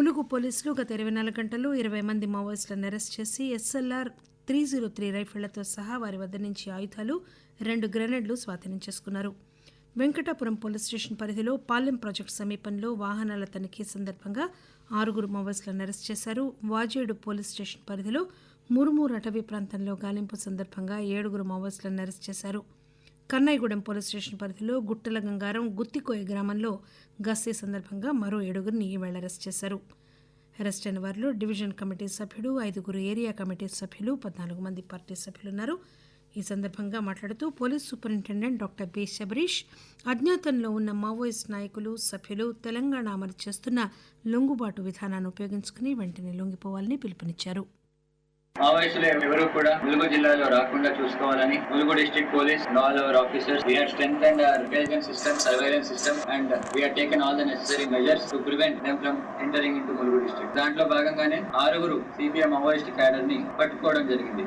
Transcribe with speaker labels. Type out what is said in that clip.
Speaker 1: ములుగు పోలీసులు గత ఇరవై నాలుగు గంటలు ఇరవై మంది మావోయిస్టులను అరెస్ట్ చేసి ఎస్ఎల్ఆర్ త్రీ జీరో త్రీ రైఫిళ్ళతో సహా వారి వద్ద నుంచి ఆయుధాలు రెండు గ్రెనేడ్లు స్వాధీనం చేసుకున్నారు. వెంకటాపురం పోలీస్ స్టేషన్ పరిధిలో పాలెం ప్రాజెక్టు సమీపంలో వాహనాల తనిఖీ సందర్భంగా ఆరుగురు మావోయిస్టులను అరెస్ట్ చేశారు. వాజేడు పోలీస్ స్టేషన్ పరిధిలో మురుమూరు అటవీ ప్రాంతంలో గాలింపు సందర్భంగా ఏడుగురు మావోయిస్టులను అరెస్ట్ చేశారు. కన్నయ్యగూడెం పోలీస్ స్టేషన్ పరిధిలో గుట్టల గంగారం గుత్తికోయ గ్రామంలో గస్తీ సందర్భంగా మరో ఏడుగురిని ఈవేళ అరెస్ట్ చేశారు. అరెస్ట్ అయిన వారిలో డివిజన్ కమిటీ సభ్యుడు ఐదుగురు ఏరియా కమిటీ సభ్యులు పద్నాలుగు మంది పార్టీ సభ్యులున్నారు. ఈ సందర్భంగా మాట్లాడుతూ police superintendent doctor B Sabarish అజ్ఞాతంలో ఉన్న మావోయిస్ట్ నాయకులు సభ్యులు తెలంగాణ అమలు చేస్తున్న లొంగుబాటు విధానాన్ని ఉపయోగించుకుని వెంటనే లొంగిపోవాలని పిలుపునిచ్చారు.
Speaker 2: మావోయిస్టులు ఎవరు కూడా ములుగు జిల్లాలో రాకుండా చూసుకోవాలని Mulugu district police all our officers we are strength and intelligence system surveillance system and we are taken all the necessary measures to prevent them from entering in to Mulugu district దాంట్లో భాగంగానే ఆరుగురు CPM Maoist క్యాడర్ని పట్టుకోవడం జరిగింది.